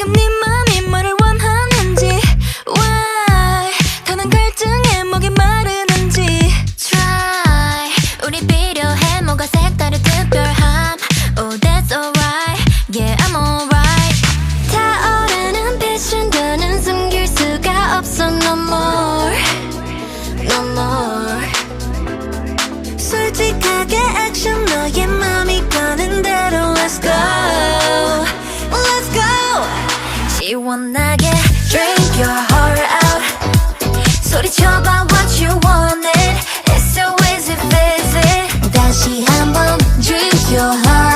지금 네 맘이 뭐를 원하는지 Why? 더는 갈증에 목이 마르는지 Try. 우리 필요해 뭐가 색다른 특별함. Oh that's alright. Yeah I'm alright. 타오르는 패션 더는 숨길 수가 없어 No more. No more. 시원하게 Drink your heart out 소리쳐봐 what you wanted. It's so easy, easy 다시 한번 Drink your heart